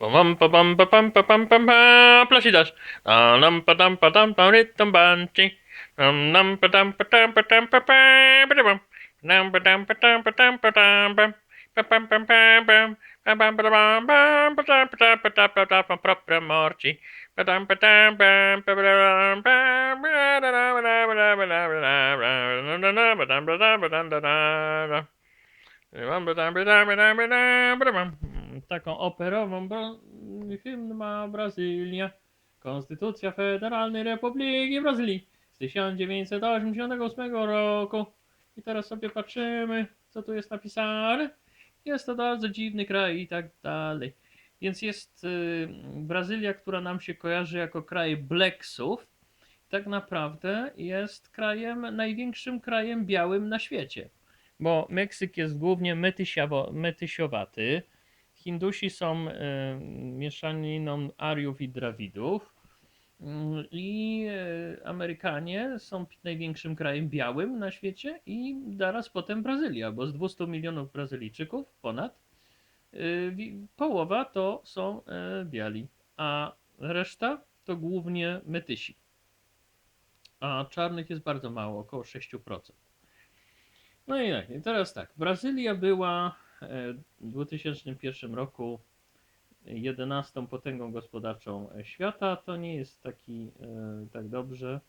Bum bum bum bum bum bum bum bum bum Plushy Dash. Dum pa dum pa dum pa rit dum bunchy. Dum dum pa dum pa dum pa dum pa pa dum. Dum pa dum pa dum pa dum pa dum bum. Bum bum bum bum bum. Bum bum bum bum bum. Pa dum pa dum pa dum pa dum pa proprio morci. Pa dum pa dum bum pa dum bum. Ba dum ba dum ba dum. Taką operową bro- hymn ma Brazylia. Konstytucja Federalnej Republiki Brazylii z 1988 roku. I teraz sobie patrzymy, co tu jest napisane. Jest to bardzo dziwny kraj i tak dalej. Więc jest y, Brazylia, która nam się kojarzy jako kraj Blacksów. Tak naprawdę jest krajem, największym krajem białym na świecie bo Meksyk jest głównie metysiowaty. Hindusi są y, mieszaniną Ariów i Drawidów. Mm, I y, Amerykanie są największym krajem białym na świecie i zaraz potem Brazylia, bo z 200 milionów Brazylijczyków ponad wi- połowa to są biali, a reszta to głównie metysi. A czarnych jest bardzo mało, około 6%. No i tak, i teraz tak. Brazylia była e, w 2001 roku 11 potęgą gospodarczą świata. To nie jest taki e, tak dobrze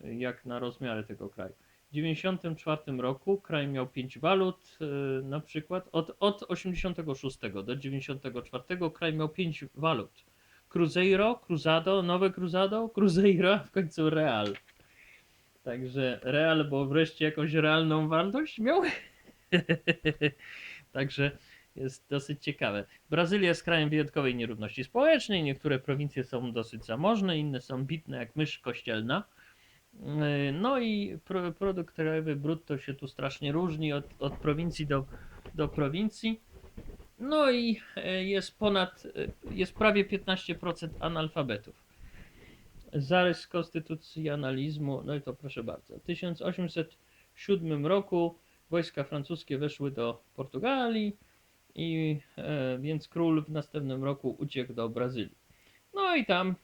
jak na rozmiary tego kraju. W 1994 roku kraj miał 5 walut, e, na przykład od, od 86 do 94 kraj miał 5 walut. Cruzeiro, Cruzado, nowe Cruzado, Cruzeiro, a w końcu Real. Także real, bo wreszcie jakąś realną wartość miał. Także jest dosyć ciekawe. Brazylia jest krajem wyjątkowej nierówności społecznej. Niektóre prowincje są dosyć zamożne, inne są bitne jak mysz kościelna. Yy, No i pro, produkt krajowy brutto się tu strasznie różni od, od prowincji do, do prowincji. No i e, jest ponad, e, jest prawie 15% analfabetów. Zarys konstytucjonalizmu, no i to proszę bardzo. W 1807 roku wojska francuskie weszły do Portugalii i e, więc król w następnym roku uciekł do Brazylii. No i tam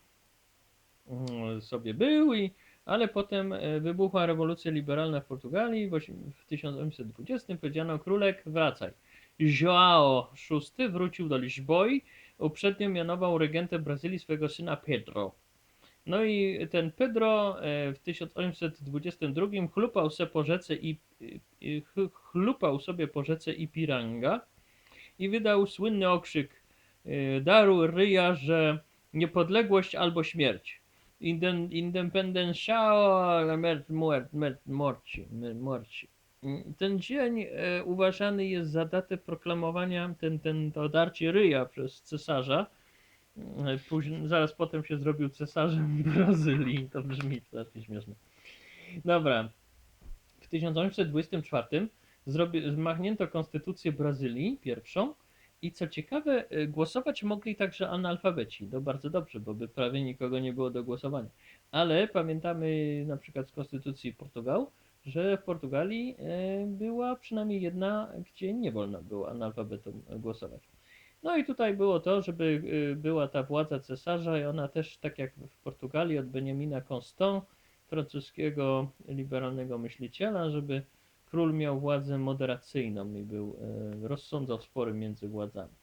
mm, sobie był, i, ale potem e, wybuchła rewolucja liberalna w Portugalii. W, w 1820 powiedziano królek wracaj. João VI wrócił do Lizboi, uprzednio mianował regentem Brazylii swojego syna Pedro. No i ten Pedro e, w 1822 chlupał se po rzece i, i ch- chlupał sobie po rzece Ipiranga i wydał słynny okrzyk e, daru ryja, że niepodległość albo śmierć. Independenciao morci, morci. Ten dzień e, uważany jest za datę proklamowania, ten, ten, to darcie ryja przez cesarza, Później, zaraz potem się zrobił cesarzem Brazylii. To brzmi strasznie śmieszne. Dobra. W 1824 zrobi, zmachnięto konstytucję Brazylii, pierwszą. I co ciekawe, e, głosować mogli także analfabeci. To bardzo dobrze, bo by prawie nikogo nie było do głosowania. Ale pamiętamy na przykład z konstytucji Portugal, że w Portugalii e, była przynajmniej jedna, gdzie nie wolno było analfabetom e, głosować. No i tutaj było to, żeby y, była ta władza cesarza i ona też, tak jak w Portugalii, od Benjamina Constant, francuskiego liberalnego myśliciela, żeby król miał władzę moderacyjną i był, y, rozsądzał spory między władzami.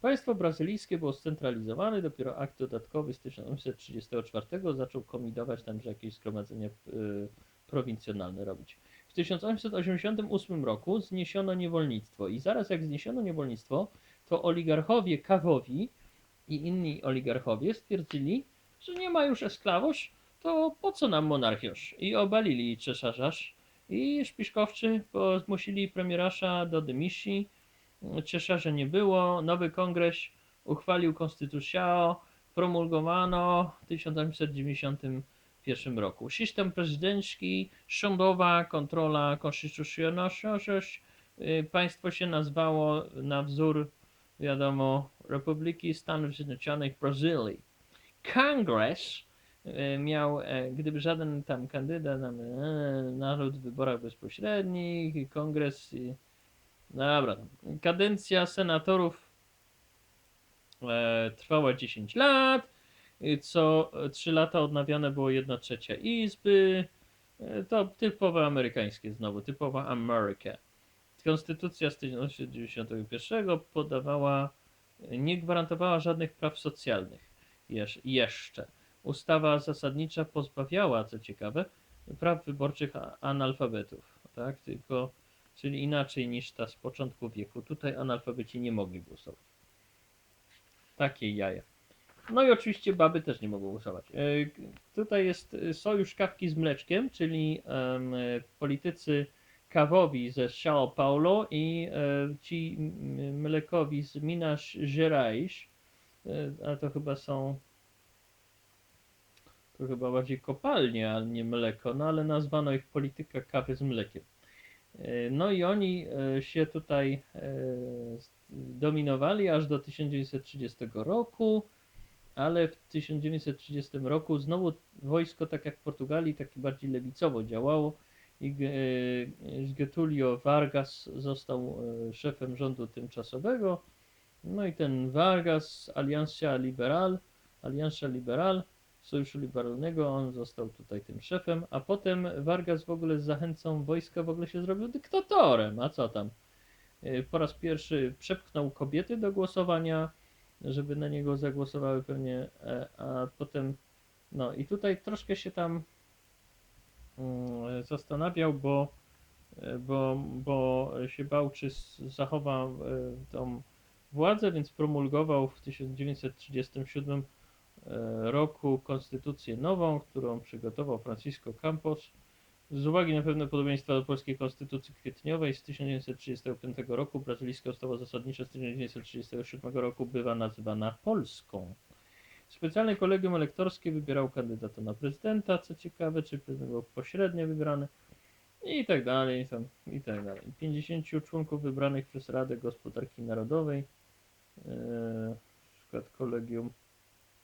Państwo brazylijskie było scentralizowane, dopiero akt dodatkowy z 1834 zaczął komidować tam, że jakieś zgromadzenia y, prowincjonalne robić. W 1888 roku zniesiono niewolnictwo i zaraz jak zniesiono niewolnictwo, to oligarchowie kawowi i inni oligarchowie stwierdzili, że nie ma już esklawosz, to po co nam monarchiusz? I obalili cesarzasz. I szpiszkowczy zmusili premierasza do dymisji. Cesarza nie było. Nowy kongres uchwalił konstytucję, promulgowano w 1891 roku. System prezydencki, sądowa kontrola konstytucjonalność. Y, Państwo się nazwało na wzór wiadomo, Republiki Stanów Zjednoczonych Brazylii. Kongres e, miał, e, gdyby żaden tam kandydat, tam, e, naród w wyborach bezpośrednich, kongres, i, dobra, tam, kadencja senatorów trwała 10 lat, co 3 lata odnawiane było 1 trzecia izby. To typowe amerykańskie znowu, typowa Ameryka. Konstytucja z 1991 podawała, nie gwarantowała żadnych praw socjalnych jesz- jeszcze. Ustawa zasadnicza pozbawiała, co ciekawe, praw wyborczych analfabetów, tak? Tylko, czyli inaczej niż ta z początku wieku. Tutaj analfabeci nie mogli głosować. Takie jaja. No i oczywiście baby też nie mogą głosować. E, Tutaj jest e, sojusz kawki z mleczkiem, czyli e, politycy kawowi ze São Paulo i e, ci mlekowi z Minas Gerais, e, a to chyba są to chyba bardziej kopalnie, a nie mleko, no ale nazwano ich polityka kawy z mlekiem. E, No i oni się tutaj dominowali aż do 1930 roku, ale w 1930 roku znowu wojsko, tak jak w Portugalii, takie bardziej lewicowo działało Getulio Vargas został e, szefem rządu tymczasowego. No i ten Vargas, Alianza Liberal, Alianza Liberal, Sojuszu Liberalnego, on został tutaj tym szefem, a potem Vargas w ogóle z zachęcą wojska w ogóle się zrobił dyktatorem, a co tam? Y, Po raz pierwszy przepchnął kobiety do głosowania, żeby na niego zagłosowały pewnie, e, a potem, no i tutaj troszkę się tam zastanawiał, bo, e, bo, bo się bał, czy zachowa e, tą władzę, więc promulgował w 1937 e, roku konstytucję nową, którą przygotował Francisco Campos. Z uwagi na pewne podobieństwa do polskiej konstytucji kwietniowej z 1935 roku, brazylijska ustawa zasadnicza z 1937 roku bywa nazywana polską. Specjalne kolegium elektorskie wybierało kandydata na prezydenta, co ciekawe, czy prezydent był pośrednio wybrany i tak dalej, tam, i tak dalej. 50 członków wybranych przez Radę Gospodarki Narodowej, e, na przykład kolegium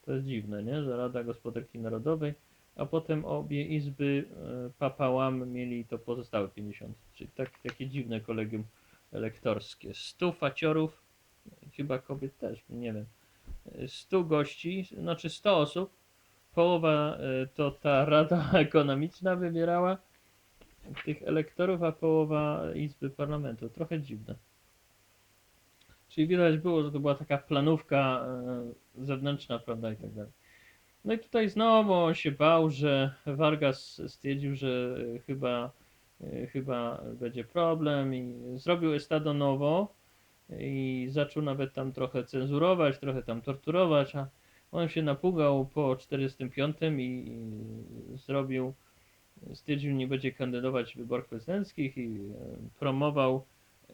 to jest dziwne, nie? Że Rada Gospodarki Narodowej, a potem obie izby e, papałam mieli to pozostałe 50. Czyli tak, takie dziwne kolegium elektorskie. 100 faciorów, chyba kobiet też, nie wiem. E, 100 gości, znaczy 100 osób. Połowa e, to ta Rada Ekonomiczna wybierała tych elektorów, a połowa Izby Parlamentu. Trochę dziwne. Czyli widać było, że to była taka planówka e, zewnętrzna, prawda, i tak dalej. No i tutaj znowu on się bał, że Vargas stwierdził, że e, chyba, chyba będzie problem i zrobił Estado Novo i zaczął nawet tam trochę cenzurować, trochę tam torturować, a on się napugał po 45 i, zrobił, stwierdził, nie będzie kandydować w wyborach prezydenckich i e, promował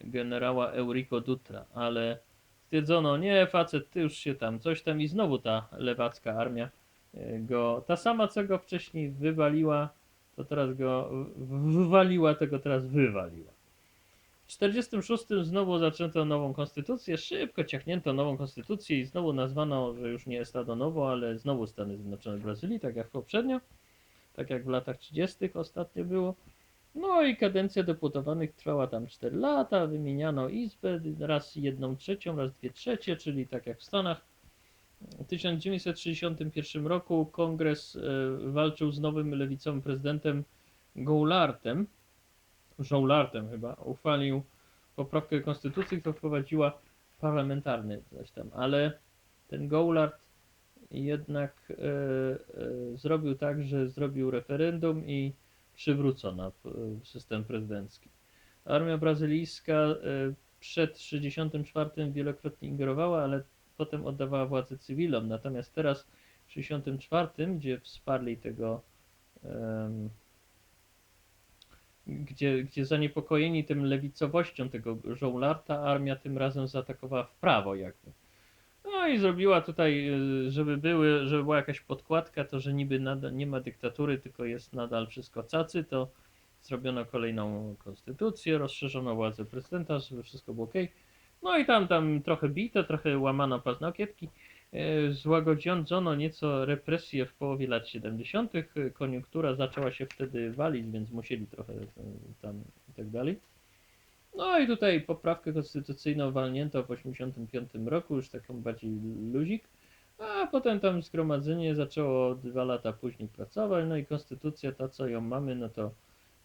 generała Eurico Dutra, ale stwierdzono, nie, facet, ty już się tam, coś tam i znowu ta lewacka armia e, go, ta sama co go wcześniej wywaliła, to teraz go wywaliła, tego teraz wywaliła. W 46 znowu zaczęto nową konstytucję, szybko ciachnięto nową konstytucję i znowu nazwano, że już nie Estado Novo, ale znowu Stany Zjednoczone Brazylii, tak jak poprzednio, tak jak w latach 30 ostatnio było. No i kadencja deputowanych trwała tam 4 lata, wymieniano izbę, raz jedną trzecią, raz dwie trzecie, czyli tak jak w Stanach. W 1961 roku kongres e, walczył z nowym lewicowym prezydentem Goulartem, Joulartem chyba, uchwalił poprawkę konstytucji, która wprowadziła parlamentarny coś tam, ale ten Goulart jednak e, e, zrobił tak, że zrobił referendum i przywrócono e, system prezydencki. Armia brazylijska przed 64 wielokrotnie ingerowała, ale potem oddawała władzę cywilom. Natomiast teraz w 64, gdzie wsparli tego, gdzie, gdzie zaniepokojeni tym lewicowością tego żołlarta, armia tym razem zaatakowała w prawo jakby. No i zrobiła tutaj, y, żeby były, żeby była jakaś podkładka, to że niby nadal nie ma dyktatury, tylko jest nadal wszystko cacy, to zrobiono kolejną konstytucję, rozszerzono władzę prezydenta, żeby wszystko było ok. No i tam, tam trochę bito, trochę łamano paznokietki. E, Złagodzono nieco represje w połowie lat 70. Koniunktura zaczęła się wtedy walić, więc musieli trochę e, tam i tak dalej. No i tutaj poprawkę konstytucyjną walnięto w 1985 roku, już taką bardziej luzik. A potem tam zgromadzenie zaczęło dwa lata później pracować, no i konstytucja ta, co ją mamy, no to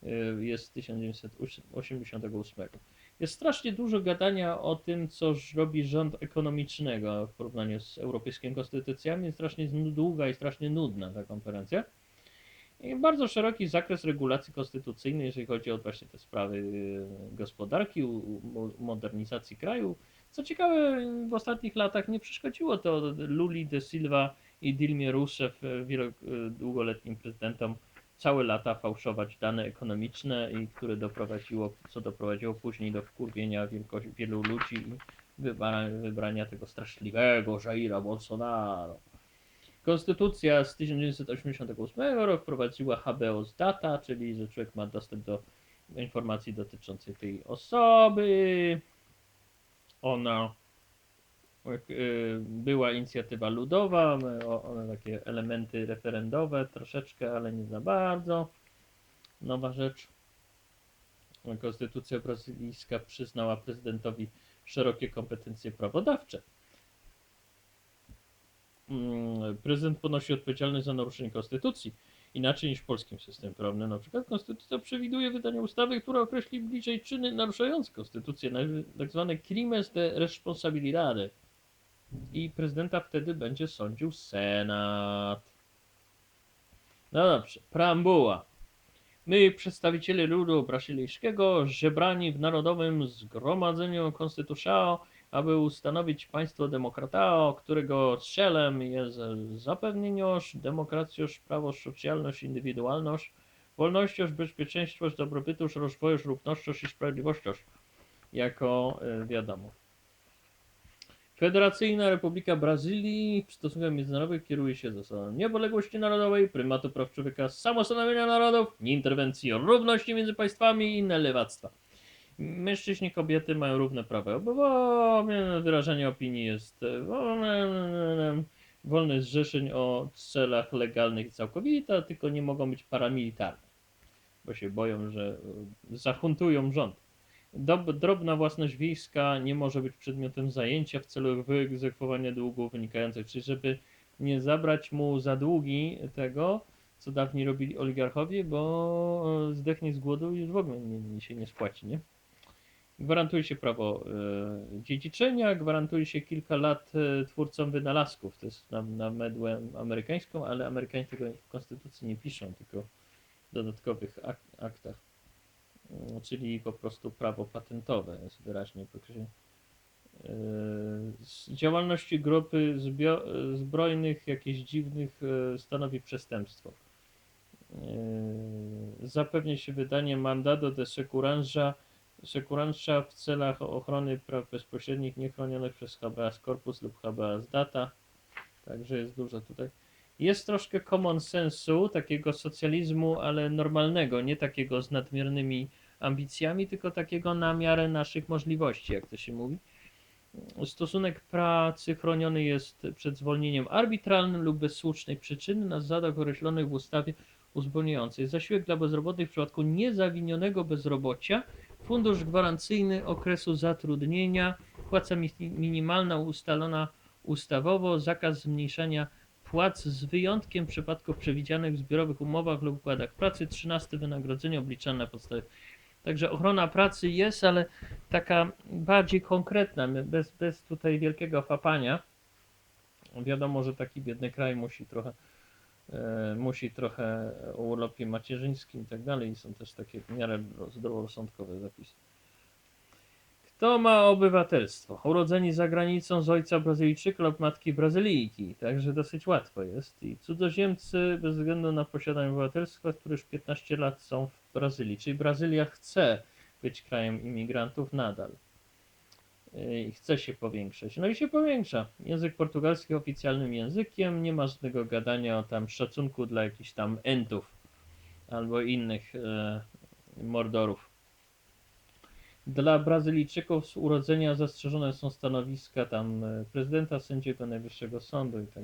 y, jest z 1988. Jest strasznie dużo gadania o tym, co robi rząd ekonomicznego w porównaniu z europejskimi konstytucjami. Jest strasznie długa i strasznie nudna ta konferencja. I bardzo szeroki zakres regulacji konstytucyjnej, jeżeli chodzi o właśnie te sprawy y, gospodarki, modernizacji kraju. Co ciekawe, w ostatnich latach nie przeszkodziło to Luli de Silva i Dilmie Rousseff, y, y, długoletnim prezydentom, całe lata fałszować dane ekonomiczne i które doprowadziło, co doprowadziło później do wkurwienia wielkości, wielu ludzi i wybrania, wybrania tego straszliwego Jaira Bolsonaro. Konstytucja z 1988 roku wprowadziła habeas data, czyli że człowiek ma dostęp do informacji dotyczącej tej osoby. Ona była inicjatywa ludowa, one takie elementy referendowe troszeczkę, ale nie za bardzo. Nowa rzecz. Konstytucja brazylijska przyznała prezydentowi szerokie kompetencje prawodawcze. Mm, Prezydent ponosi odpowiedzialność za naruszenie konstytucji, inaczej niż w polskim systemie prawnym. Na przykład konstytucja przewiduje wydanie ustawy, która określi bliżej czyny naruszające konstytucję, tak zwane crimes de responsabilidade. I prezydenta wtedy będzie sądził Senat. No dobrze, preambuła. My, przedstawiciele ludu brazylijskiego, zebrani w Narodowym Zgromadzeniu Konstytucjao, aby ustanowić państwo demokratao, którego celem jest zapewnienie demokracjoż, prawo, socjalność, indywidualność, wolnościoż, bezpieczeństwoż, dobrobytuż, rozwojuż, równościoż i sprawiedliwościoż, jako e, wiadomo. Federacyjna Republika Brazylii w stosunkach międzynarodowych kieruje się zasadą niepodległości narodowej, prymatu praw człowieka, samostanowienia narodów, interwencji, równości między państwami i inne lewactwa. Mężczyźni i kobiety mają równe prawa. Bo wyrażanie opinii jest wolne, wolne zrzeszeń o celach legalnych i całkowita, tylko nie mogą być paramilitarne, bo się boją, że zahuntują rząd. Drobna własność wiejska nie może być przedmiotem zajęcia w celu wyegzekwowania długów wynikających, czyli żeby nie zabrać mu za długi tego, co dawniej robili oligarchowie, bo e, zdechnie z głodu i już w ogóle nie, nie, się nie spłaci, nie? Gwarantuje się prawo e, dziedziczenia, gwarantuje się kilka lat e, twórcom wynalazków. To jest na, na medłę amerykańską, ale Amerykanie tego w konstytucji nie piszą, tylko w dodatkowych ak aktach. Mm, Czyli po prostu prawo patentowe jest wyraźnie określone. E, Z działalności grupy e, zbrojnych, jakichś dziwnych e, stanowi przestępstwo. E, Zapewnia się wydanie mandado de securanja sekurancza w celach ochrony praw bezpośrednich niechronionych przez habeas corpus lub habeas data. Także jest dużo tutaj. Jest troszkę common sensu, takiego socjalizmu, ale normalnego, nie takiego z nadmiernymi ambicjami, tylko takiego na miarę naszych możliwości, jak to się mówi. Stosunek pracy chroniony jest przed zwolnieniem arbitralnym lub bez słusznej przyczyny na zasadach określonych w ustawie uzbrojającej. Zasiłek dla bezrobotnych w przypadku niezawinionego bezrobocia Fundusz gwarancyjny okresu zatrudnienia, płaca mi- minimalna ustalona ustawowo, zakaz zmniejszania płac z wyjątkiem przypadków przewidzianych w zbiorowych umowach lub układach pracy, 13 wynagrodzenie obliczane na podstawie. Także ochrona pracy jest, ale taka bardziej konkretna, bez, bez tutaj wielkiego fapania. Wiadomo, że taki biedny kraj musi trochę e, musi trochę o urlopie macierzyńskim i tak dalej. Są też takie w miarę zdroworozsądkowe zapisy. Kto ma obywatelstwo? Urodzeni za granicą z ojca Brazylijczyka lub matki Brazylijki, także dosyć łatwo jest. I cudzoziemcy bez względu na posiadanie obywatelstwa, którzy już 15 lat są w Brazylii. Czyli Brazylia chce być krajem imigrantów nadal. I chce się powiększać. No i się powiększa. Język portugalski oficjalnym językiem. Nie ma żadnego gadania o tam szacunku dla jakichś tam entów albo innych e, mordorów. Dla Brazylijczyków z urodzenia zastrzeżone są stanowiska tam e, prezydenta, sędziego Najwyższego Sądu i tak.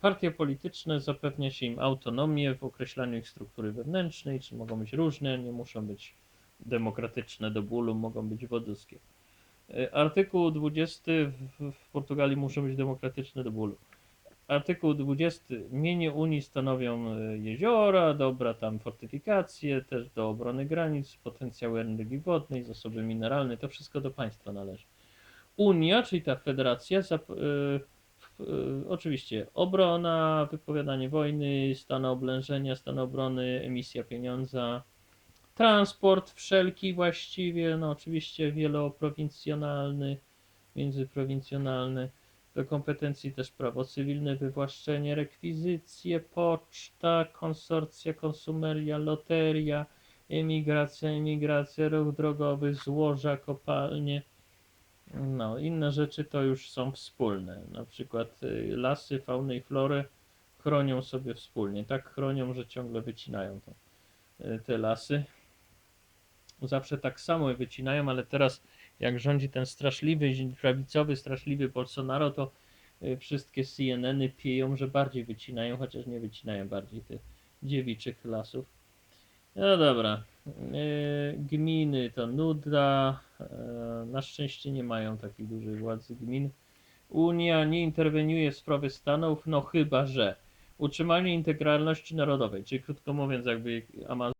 Partie polityczne zapewnia się im autonomię w określaniu ich struktury wewnętrznej, czy mogą być różne, nie muszą być demokratyczne do bólu, mogą być woduskie. E, Artykuł 20 w, w Portugalii muszą być demokratyczne do bólu. Artykuł 20. Mienie Unii stanowią e, jeziora, dobra tam fortyfikacje, też do obrony granic, potencjały energii wodnej, zasoby mineralne, to wszystko do państwa należy. Unia, czyli ta federacja, zap, e, w- e, oczywiście obrona, wypowiadanie wojny, stan oblężenia, stan obrony, emisja pieniądza, transport wszelki właściwie, no oczywiście wieloprowincjonalny, międzyprowincjonalny, do kompetencji też prawo cywilne, wywłaszczenie, rekwizycje, poczta, konsorcja, konsumeria, loteria, emigracja, emigracja, ruch drogowy, złoża, kopalnie. No, inne rzeczy to już są wspólne. Na przykład y, lasy, faunę i florę chronią sobie wspólnie. Tak chronią, że ciągle wycinają to, y, te lasy. Zawsze tak samo je wycinają, ale teraz jak rządzi ten straszliwy, prawicowy, straszliwy Bolsonaro, to y, wszystkie CNN-y pieją, że bardziej wycinają, chociaż nie wycinają bardziej tych dziewiczych lasów. No dobra. y, Gminy to nuda. e, Na szczęście nie mają takiej dużej władzy gmin. Unia nie interweniuje w sprawy stanów, no chyba że utrzymanie integralności narodowej, czyli krótko mówiąc, jakby Amazon